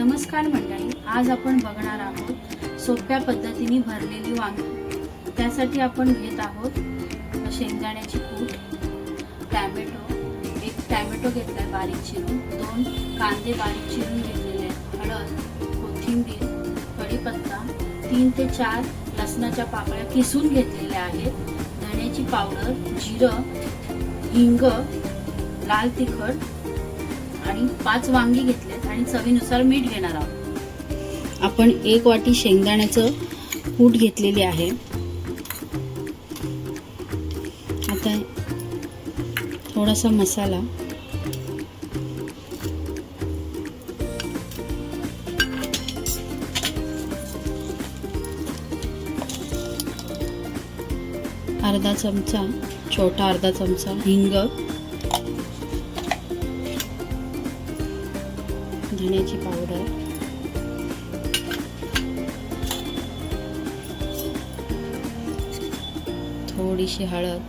नमस्कार मंडळी आज आपण बघणार आहोत सोप्या पद्धतीने भरलेली वांगी. त्यासाठी आपण घेत आहोत शेंगदाण्याची कूट टॅमॅटो एक टॅमॅटो घेतलाय बारीक चिरून दोन कांदे बारीक चिरून घेतलेले आहेत हळद कोथिंबीर कढीपत्ता तीन ते चार लसणाच्या पाकळ्या किसून घेतलेल्या आहेत. धण्याची पावडर जिरं हिंग लाल तिखट आणि पाच वांगी घेतलेत आणि चवीनुसार मीठ घेणार आहोत. आपण एक वाटी शेंगदाण्याचं कूट घेतलेली आहे. आता थोडासा मसाला. अर्धा चमचा छोटा अर्धा चमचा हिंग. धण्याची पावडर. थोडीशी हळद.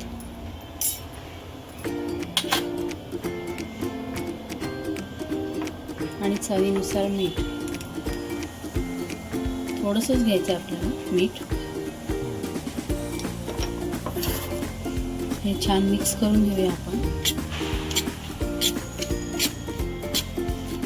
आणि चवीनुसार मीठ. थोडंसंच घ्यायचं आपल्याला मीठ. हे छान मिक्स करून घेऊया आपण.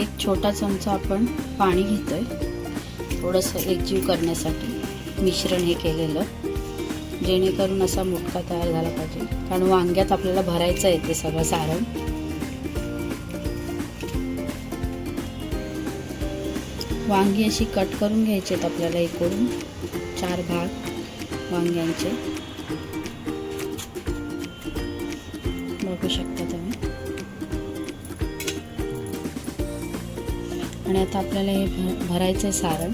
एक छोटा चमचा आपण पाणी घेतो आहे थोडंसं एकजीव करण्यासाठी मिश्रण हे केलेलं जेणेकरून असा मुटका तयार झाला पाहिजे. कारण वांग्यात आपल्याला भरायचं आहे ते सगळं सारण. वांगी अशी कट करून घ्यायची आहेत आपल्याला एकूण चार भाग वांग्यांचे. बघू शकता आणि आता आपल्याला हे भरायचं आहे सारण.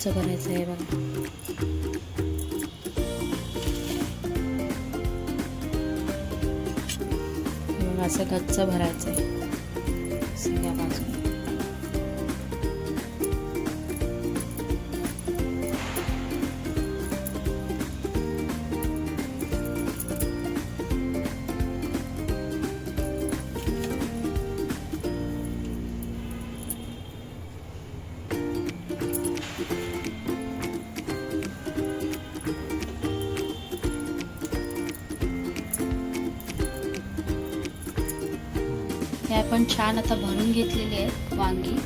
कच्चं भरायचं आहे बघा. असं कच्चं भरायचं आहे. सगळ्या बाजूला हे आपण छान आता भरून घेतलेली आहेत वांगी.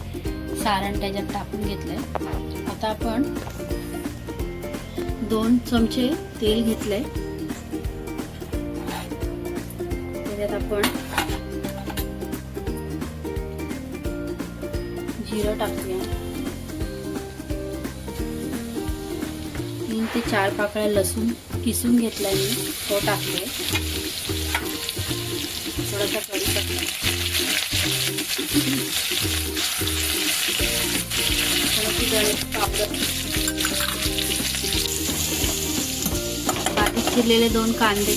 सारण त्याच्यात टाकून घेतलंय. आता आपण दोन चमचे तेल घेतलंय. त्याच्यात आपण जिरं टाकूया. तीन ते चार पाकळ्या लसूण किसून घेतलाय मी. तो टाकले थोडासा कढीपत्ता थोडीशी गणेश पापड बारीक चिरलेले दोन कांदे.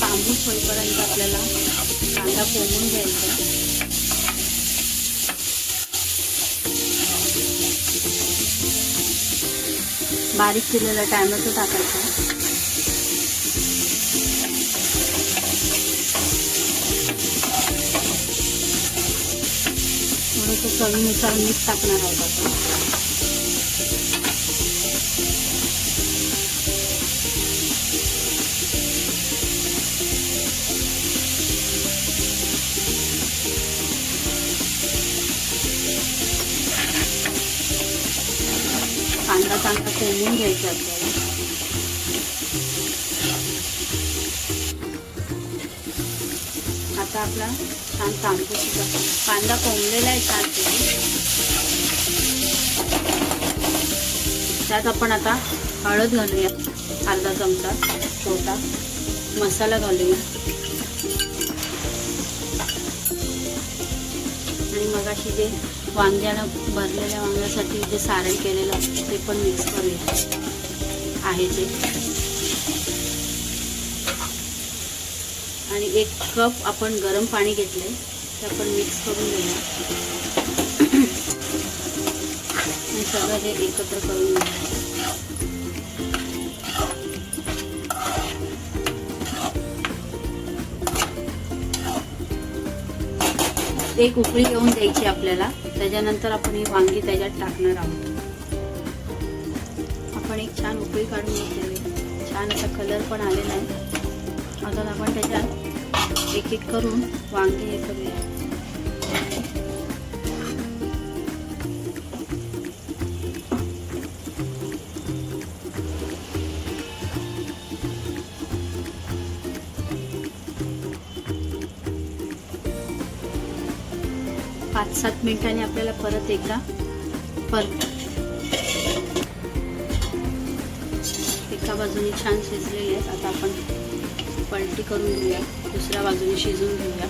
तांबूस होईपर्यंत आपल्याला कांदा कोंबून घ्यायचा. बारीक केलेला टॅमॅटो टाकायचा. थोडंसं चवीनुसार मीठ टाकणार आहोत आपण. चांगलं कोंबून घ्यायचं आपल्याला आता आपला छान तांबूस कांदा कोंबलेला आहे छान त्यात आपण आता हळद घालूया अर्धा चमचा छोटा मसाला घालूया. आणि मगाशी जे वांग्याला भरलेल्या वांग्यासाठी जे सारण केलेलं असतं ते पण मिक्स करूया. आहे ते. आणि एक कप आपण गरम पाणी घेतलंय ते आपण मिक्स करून घेऊया. सगळं हे एकत्र करून घेऊया. एक उकळी येऊन द्यायची आपल्याला. त्याच्यानंतर आपण ही वांगी त्याच्यात टाकणार आहोत. आपण एक छान उकळी काढून घेतलेली छान असा कलर पण आलेला आहे. आता आपण त्याच्यात एक एक करून वांगी हे करूया. पाच सात मिनिटांनी आपल्याला परत एकदा परत एका बाजूने छान शिजलेले आहेत. आता आपण पलटी करून घेऊया. दुसऱ्या बाजूने शिजून घेऊया.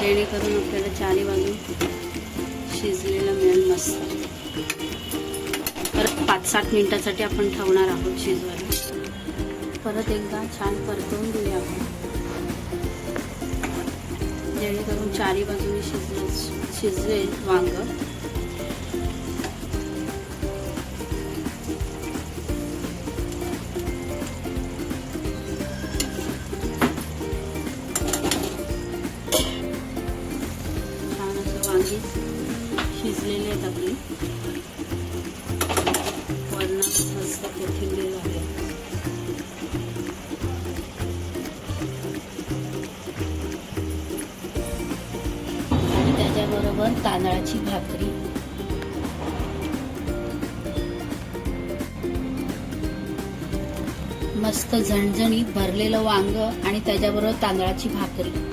जेणेकरून आपल्याला चारी बाजू शिजलेलं मिळेल मस्त. सात मिनिटासाठी आपण ठेवणार आहोत शिजवायला. परत एकदा छान परतवून घेऊया आपण. जेणेकरून चारी बाजूने शिजले शिजवेल वांग. छान असं वांगी शिजलेले आहेत आपली. मस्त कोथिंबीर आहे आणि त्याच्याबरोबर तांदळाची भाकरी. मस्त झणझणीत भरलेलं वांग आणि त्याच्याबरोबर तांदळाची भाकरी.